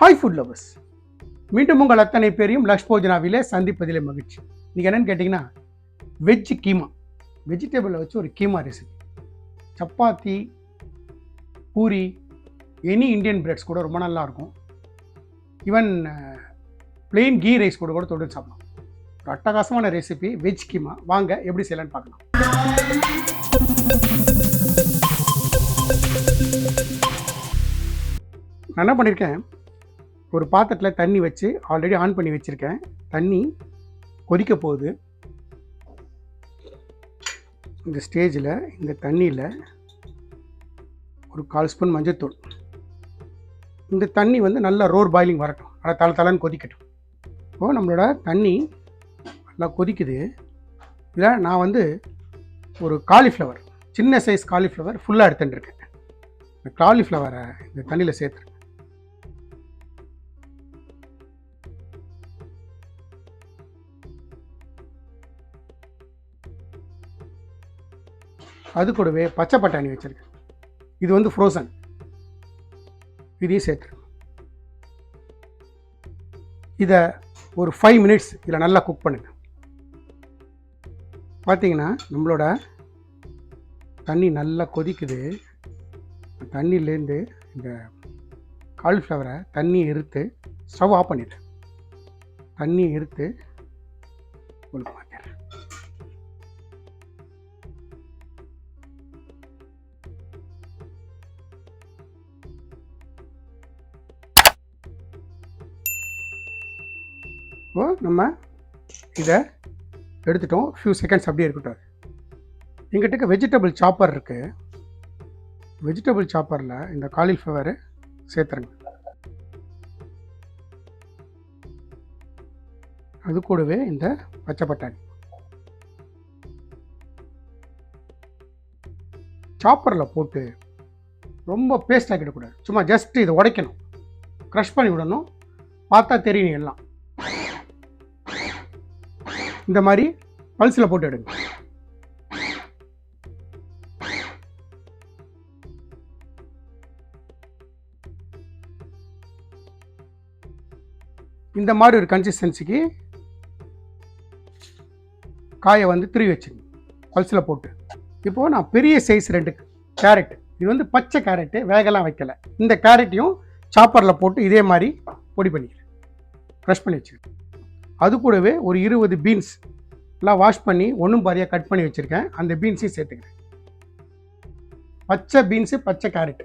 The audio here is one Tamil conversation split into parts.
ஹாய் ஃபுட் லவர்ஸ் மீண்டும் உங்கள் அத்தனை பேரையும் லக்ஷ் போஜனாவிலே சந்திப்பதிலே மகிழ்ச்சி. நீங்கள் என்னன்னு கேட்டிங்கன்னா வெஜ் கீமா. வெஜிடபிளை வச்சு ஒரு keema recipe chapati puri any Indian breads கூட ரொம்ப நல்லா இருக்கும். ஈவன் பிளெயின் கீ ரைஸ் கூட கூட தொட்டு சாப்பிடலாம். ஒரு அட்டகாசமான ரெசிபி வெஜ் கீமா. வாங்க எப்படி செய்யலான்னு பார்க்கலாம். நான் என்ன பண்ணியிருக்கேன் ஒரு பாத்திரத்தில் தண்ணி வச்சு ஆல்ரெடி ஆன் பண்ணி வச்சுருக்கேன். தண்ணி கொதிக்க போகுது. இந்த ஸ்டேஜில் இந்த தண்ணியில் ஒரு கால் ஸ்பூன் மஞ்சத்தூள். இந்த தண்ணி வந்து நல்லா ரோர் பாயிலிங் வரட்டும். நல்லா தலை தலைன்னு கொதிக்கட்டும். இப்போது நம்மளோட தண்ணி நல்லா கொதிக்குது. இதில் நான் வந்து ஒரு காலிஃப்ளவர் சின்ன சைஸ் காலிஃப்ளவர் ஃபுல்லாக எடுத்துட்டுருக்கேன் இந்த காலிஃப்ளவரை இந்த தண்ணியில் சேர்த்துருக்கேன் அது கூடவே பச்சை பட்டாணி வச்சுருக்கேன். இது வந்து ஃப்ரோசன் இதையும் சேர்த்து. இதை ஒரு ஃபைவ் மினிட்ஸ் இதில் நல்லா குக் பண்ணுங்க. பார்த்தீங்கன்னா நம்மளோட தண்ணி நல்லா கொதிக்குது. தண்ணியிலேருந்து இந்த காலிஃப்ளவரை தண்ணியை இருத்து ஸ்டவ் ஆஃப் பண்ணிவிட்டேன் தண்ணியை இருத்து உங்களுக்கு இப்போது நம்ம இதை எடுத்துட்டோம். ஃபியூ செகண்ட்ஸ் அப்படியே இருக்கட்டும். எங்கிட்ட வெஜிடபிள் சாப்பர் இருக்குது வெஜிடபிள் சாப்பரில் இந்த காலிஃப்ளவரை சேர்த்துருங்க. அது கூடவே இந்த பச்சை பட்டாணி. சாப்பரில் போட்டு ரொம்ப பேஸ்ட் ஆக்கிடக்கூடாது. சும்மா ஜஸ்ட் இதை உடைக்கணும். க்ரஷ் பண்ணி விடணும். பார்த்தா தெரியும் எல்லாம். இந்த மாதிரி பல்ஸில் போட்டு எடுங்க. இந்த மாதிரி ஒரு கன்சிஸ்டன்சிக்கு காயை வந்து திருவி வச்சுங்க பல்ஸில் போட்டு. இப்போது நான் பெரிய சைஸ் ரெண்டு கேரட் இது வந்து பச்சை கேரட்டு வேகலாம் வைக்கலை. இந்த கேரட்டையும் சாப்பரில் போட்டு இதே மாதிரி பொடி பண்ணிக்கிறேன். க்ரஷ் பண்ணி வச்சுக்கிறேன் அது கூடவே ஒரு இருபது பீன்ஸ் எல்லாம் வாஷ் பண்ணி ஒன்றும் பாரியாக கட் பண்ணி வச்சுருக்கேன். அந்த பீன்ஸையும் சேர்த்துக்கிறேன். பச்சை பீன்ஸு பச்சை கேரட்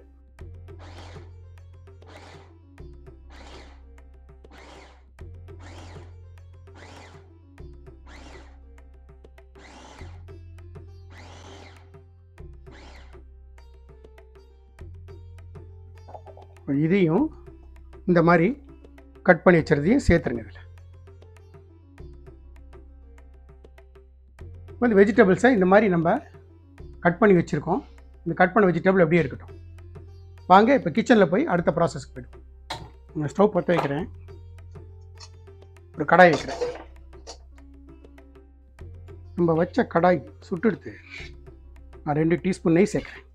இதையும் இந்த மாதிரி கட் பண்ணி வச்சுறதையும் சேர்த்துருங்க இதில். வந்து வெஜிடபிள்ஸை இந்த மாதிரி நம்ம கட் பண்ணி வச்சுருக்கோம். இந்த கட் பண்ண வெஜிடபிள் அப்படியே இருக்கட்டும். வாங்க இப்போ கிச்சனில் போய் அடுத்த ப்ராசஸ்க்கு போய்டும் நான் ஸ்டவ் பற்ற வைக்கிறேன். ஒரு கடாய் வைக்கிறேன். நம்ம வச்ச கடாய் சுட்டெடுத்து நான் ரெண்டு டீஸ்பூன் நெய் சேர்க்குறேன்.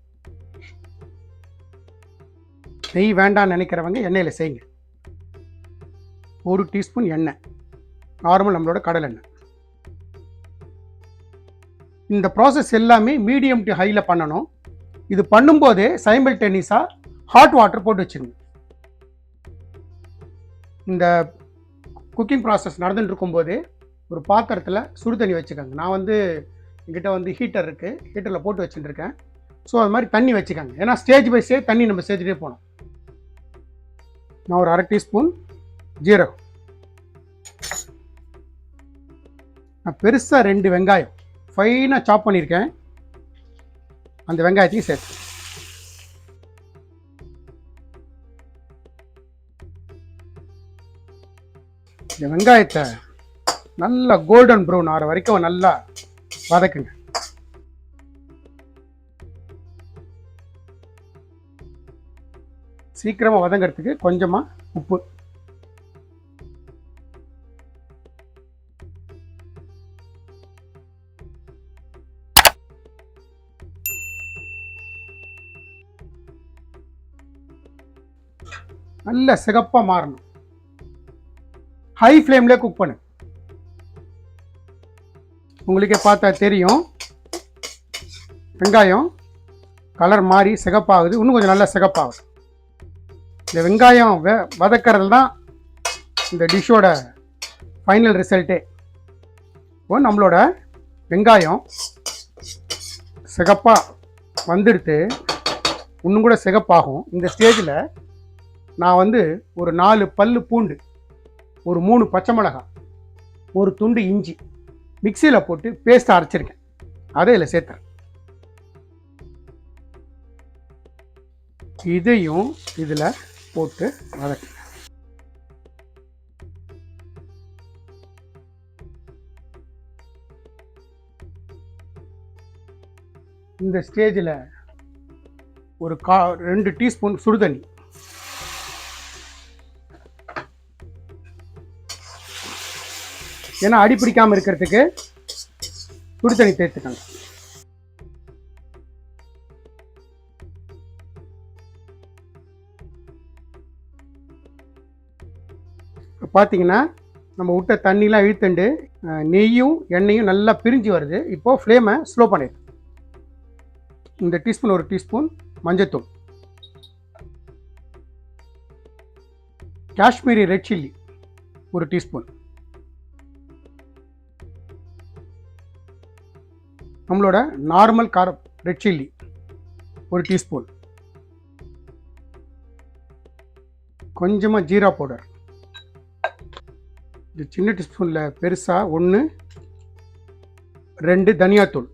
நெய் வேண்டாம்னு நினைக்கிறவங்க எண்ணெயில் செய்யுங்க. ஒரு டீஸ்பூன் எண்ணெய். நார்மல் நம்மளோட கடலெண்ணெய். இந்த ப்ராசஸ் எல்லாமே மீடியம் டு ஹையில் பண்ணணும். இது பண்ணும்போதே சைம்பிள் டென்னிஸாக ஹாட் வாட்டர் போட்டு வச்சுருங்க. இந்த குக்கிங் ப்ராசஸ் நடந்துட்டு இருக்கும்போதே ஒரு பாத்திரத்தில் சுடு தண்ணி வச்சுக்கோங்க. நான் வந்து என்கிட்ட வந்து ஹீட்டர் இருக்குது ஹீட்டரில் போட்டு வச்சுட்டுருக்கேன் ஸோ அது மாதிரி தண்ணி வச்சுக்கோங்க. ஏன்னா ஸ்டேஜ் பை ஸ்டேஜ் தண்ணி நம்ம சேர்த்துட்டே போகணும். நான் ஒரு அரை டீஸ்பூன் ஜீரகம். நான் பெருசாக ரெண்டு வெங்காயம். ஃபைனாக சாப் பண்ணியிருக்கேன் அந்த வெங்காயத்தையும் சேர்த்து. இந்த வெங்காயத்தை நல்லா கோல்டன் ப்ரௌன் ஆகிற வரைக்கும் நல்லா வதக்குங்க. சீக்கிரமாக வதங்கிறதுக்கு கொஞ்சமாக உப்பு. நல்ல சிகப்பாக மாறணும். ஹை ஃப்ளேம்லேயே குக் பண்ணு. உங்களுக்கே பார்த்தா தெரியும். வெங்காயம் கலர் மாறி சிகப்பாகுது. இன்னும் கொஞ்சம் நல்லா சிகப்பாகுது இந்த வெங்காயம் வெ வதக்கிறது தான் இந்த டிஷ்ஷோட ஃபைனல் ரிசல்ட்டே இப்போ நம்மளோட வெங்காயம் சிகப்பாக வந்துடுத்து இன்னும் கூட சிகப்பாகும். இந்த ஸ்டேஜில் நான் வந்து ஒரு நாலு பல்லு பூண்டு ஒரு மூணு பச்சை மிளகாய் ஒரு துண்டு இஞ்சி மிக்சியில் போட்டு பேஸ்ட் அரைச்சிருக்கேன். அதை இதில் சேர்த்துறேன். இதையும் இதில் போட்டு வதக்கு இந்த ஸ்டேஜில் ஒரு கா ரெண்டு டீஸ்பூன் சுடுதண்ணி ஏன்னா அடி பிடிக்காமல் இருக்கிறதுக்கு சுடு தண்ணி சேர்த்துக்கணும் இப்போ பார்த்தீங்கன்னா நம்ம விட்ட தண்ணிலாம் இழுத்துண்டு நெய்யும் எண்ணெயும் நல்லா பிரிஞ்சு வருது. இப்போது ஃப்ளேமை ஸ்லோ பண்ணிடு. இந்த டீஸ்பூன் ஒரு டீஸ்பூன் மஞ்சத்தூள். காஷ்மீரி ரெட் சில்லி ஒரு டீஸ்பூன் நம்மளோட நார்மல் காரம் ரெட் சில்லி ஒரு டீஸ்பூன். கொஞ்சமாக ஜீரா பவுடர். இது சின்ன டீஸ்பூனில் பெருசாக ஒன்று ரெண்டு தனியாத்தூள்.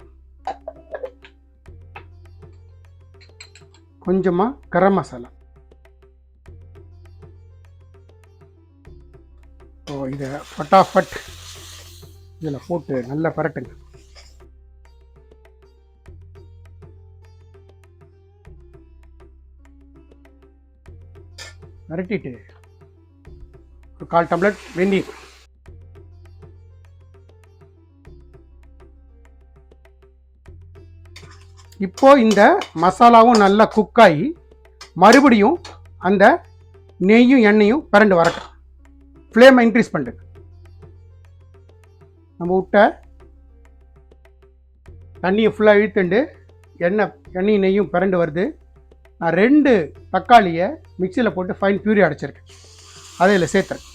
கொஞ்சமாக கரம் மசாலா. ஓ இதை ஃபட்டாஃபட் இதில் போட்டு நல்லா பரட்டுங்க. மிரட்டிட்டு ஒரு கால் டம்ளட் வெந்நீர். இப்போ இந்த மசாலாவும் நல்லா குக் ஆகி மறுபடியும் அந்த நெய்யும் எண்ணெயும் பிறண்டு வரட்டும். ஃப்ளேமை இன்க்ரீஸ் பண்ணுங்க நம்ம விட்ட தண்ணியை ஃபுல்லாக இழுத்துண்டு எண்ணெய் எண்ணெயும் நெய்யும் பிறண்டு வருது. நான் ரெண்டு தக்காளியை மிக்சியில் போட்டு ஃபைன் பியூரி அடைச்சிருக்கேன். அதை இதில் சேர்த்துறேன்.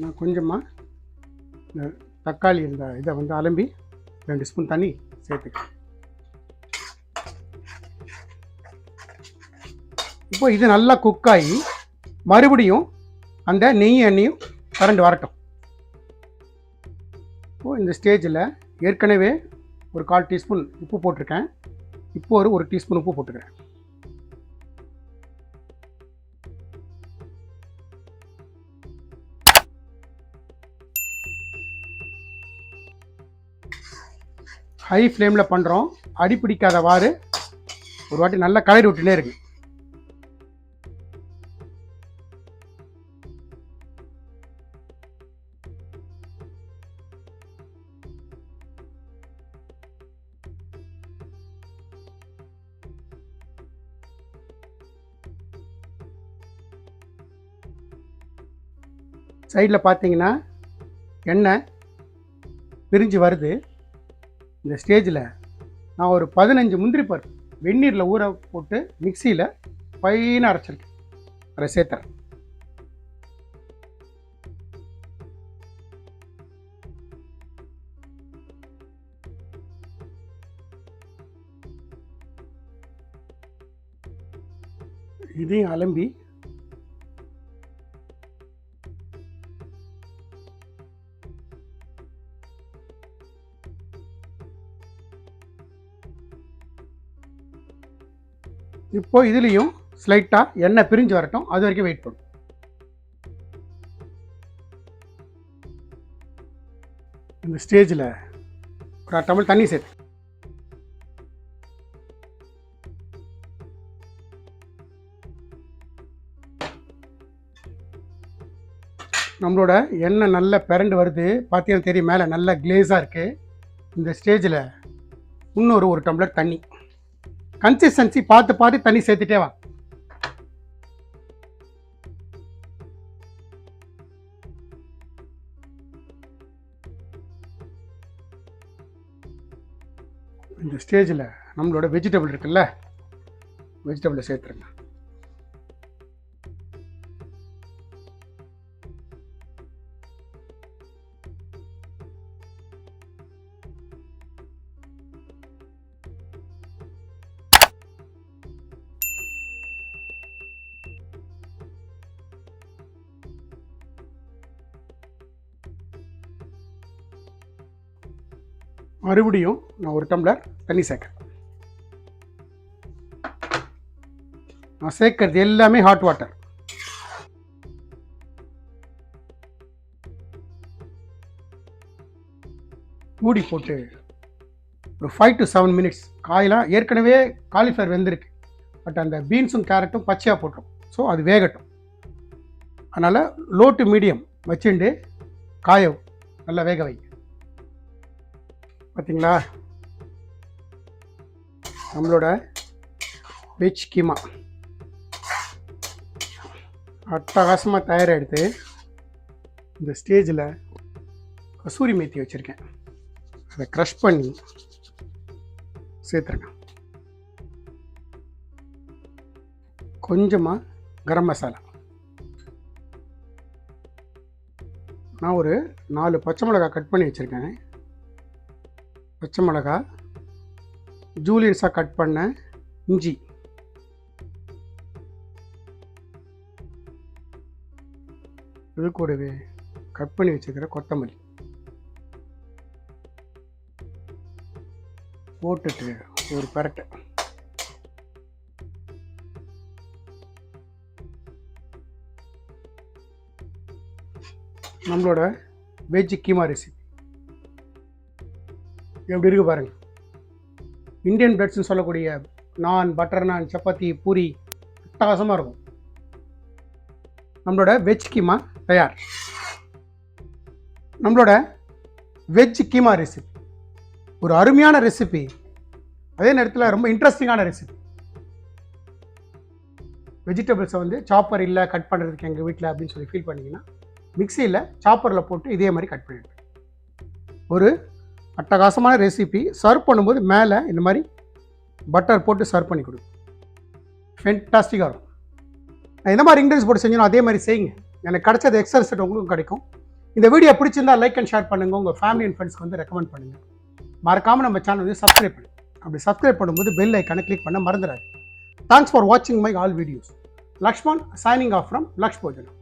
நான் கொஞ்சமாக இந்த தக்காளி இந்த இதை வந்து அலம்பி ரெண்டு ஸ்பூன் தண்ணி சேர்த்துக்கிறேன். இப்போ இது நல்லா குக் ஆகி மறுபடியும் அந்த நெய் எண்ணெயும் கரண்ட் வரட்டும். இந்த ஸ்டேஜில் ஏற்கனவே ஒரு கால் டீஸ்பூன் உப்பு போட்டிருக்கேன். இப்போ ஒரு ஒரு டீஸ்பூன் உப்பு போட்டுக்கிறேன். ஹை ஃப்ளேமில் பண்ணுறோம் அடி பிடிக்காதவாறு ஒரு வாட்டி நல்லா கலரி விட்டுனே இருக்கு சைடில் பார்த்தீங்கன்னா எண்ணெய் பிரிஞ்சு வருது. இந்த ஸ்டேஜில் நான் ஒரு பதினஞ்சு முந்திரி பருப்பு வெந்நீரில் ஊற போட்டு மிக்சியில் ஃபைனாக அரைச்சிருக்கேன். அதை சேர்த்துறேன். இதையும் அலம்பி இப்போ இதுலேயும் ஸ்லைட்டாக எண்ணெய் பிரிஞ்சு வரட்டும். அது வரைக்கும் வெயிட் பண்ணும் இந்த ஸ்டேஜில் ஒரு டம்ளர் தண்ணி சேர்த்து நம்மளோட எண்ணெய் நல்லா பிறண்டு வருது. பார்த்தீங்கன்னா தெரியும் மேலே நல்லா கிளேஸாக இருக்குது இந்த ஸ்டேஜில் இன்னொரு ஒரு டம்ளர் தண்ணி. கன்சிஸ்டன்சி பார்த்து பார்த்து தண்ணி சேர்த்துட்டே வா. இந்த ஸ்டேஜில் நம்மளோட வெஜிடபிள் இருக்குல்ல? வெஜிடபிளை சேர்த்துருங்க. மறுபடியும் நான் ஒரு டம்ளர் தண்ணி சேர்க்குறேன். நான் சேர்க்கறது எல்லாமே ஹாட் வாட்டர் மூடி போட்டு ஒரு ஃபைவ் டு செவன் மினிட்ஸ் காயெல்லாம் ஏற்கனவே காலிஃப்ளவர் வெந்திருக்கு. பட் அந்த பீன்ஸும் கேரட்டும் பச்சையாக போட்டோம் ஸோ அது வேகட்டும். அதனால் லோ டு மீடியம் வச்சுண்டு காய நல்லா வேக வை. பார்த்தீங்களா? நம்மளோட வெஜ் கீமா அட்டகாசமாக தயாராகிடுது. இந்த ஸ்டேஜில் கசூரி மேத்தி வச்சுருக்கேன். அதை க்ரஷ் பண்ணி சேர்த்துருங்க. கொஞ்சமாக கரம் மசாலா. நான் ஒரு நாலு பச்சை மிளகாய் கட் பண்ணி வச்சுருக்கேன். பச்சை மிளகா ஜூலியன்ஸாக கட் பண்ண இஞ்சி. இது கூடவே கட் பண்ணி வச்சுக்கிற கொத்தமல்லி. போட்டுட்டு ஒரு பரட்டை. நம்மளோட வெஜ் கீமா ரெசிபி எப்படி இருக்கு பாருங்க. இந்தியன் பிரெட்ஸ்னு சொல்லக்கூடிய நான் பட்டர் நான் சப்பாத்தி பூரி அட்டகாசமாக இருக்கும். நம்மளோட வெஜ் கீமா தயார். நம்மளோட வெஜ் கீமா ரெசிபி ஒரு அருமையான ரெசிபி அதே நேரத்தில் ரொம்ப இன்ட்ரெஸ்டிங்கான ரெசிபி வெஜிடபிள்ஸை வந்து சாப்பர் இல்லை கட் பண்ணுறதுக்கு எங்கள் வீட்டில் அப்படின்னு சொல்லி ஃபீல் பண்ணிங்கன்னா மிக்சியில் சாப்பரில் போட்டு இதே மாதிரி கட் பண்ணிடுவேன் ஒரு அட்டகாசமான ரெசிபி சர்வ் பண்ணும்போது மேலே இந்த மாதிரி பட்டர் போட்டு சர்வ் பண்ணி கொடுக்கும் ஃபென்டாஸ்டிக்காக இருக்கும். நான் எந்த மாதிரி இன்க்ரீடியன்ஸ் போட்டு செஞ்சனோ அதே மாதிரி செய்யுங்க. எனக்கு கிடைச்சது எக்ஸல் உங்களுக்கும் கிடைக்கும். இந்த வீடியோ பிடிச்சிருந்தா லைக் அண்ட் ஷேர் பண்ணுங்கள் உங்கள் ஃபேமிலி அண்ட் ஃப்ரெண்ட்ஸ்க்கு வந்து ரெக்கமெண்ட் பண்ணுங்கள் மறக்காமல் நம்ம சேனல் வந்து சப்ஸ்கிரைப் பண்ணுங்கள் அப்படி சப்ஸ்கிரைப் பண்ணும்போது பெல் ஐக்கானை கிளிக் பண்ண மறந்துடாது தேங்க்ஸ் ஃபார் வாட்சிங் my all videos Lakshman signing off from Laksh Bhojanam